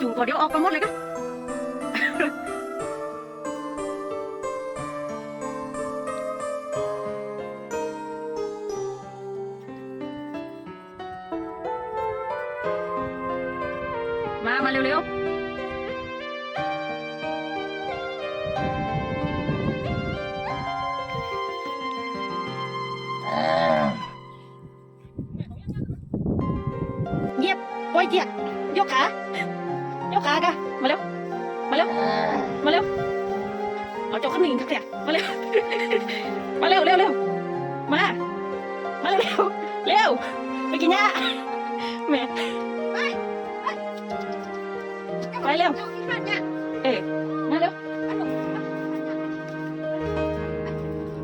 จุงตัวเดียวออกไปหมดเลยก็มา มาเร็วๆเหยียบปล่อยเจียยกขา ยกขากะมาเร็ว มาเร็ว มาเร็ว เอาเจกขึ้นหนึ่งครับเนี่ยมาเร็ว มาเร็วเร็วเร็วมา มาเร็วเร็วไปกินหญ้าแม่ไปเร็วเอ๊ะมาเร็ว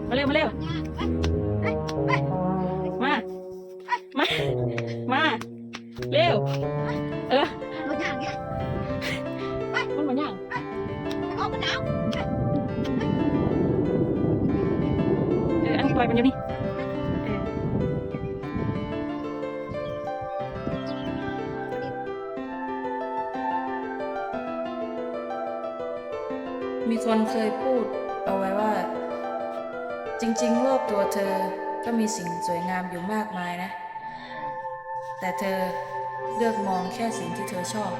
มาเร็ว มาเร็ว อออันนี้ปล่อยมันอยู่นี่มีคนเคยพูดเอาไว้ว่า จริงๆ รอบตัวเธอก็มีสิ่งสวยงามอยู่มากมายนะ แต่เธอเลือกมองแค่สิ่งที่เธอชอบ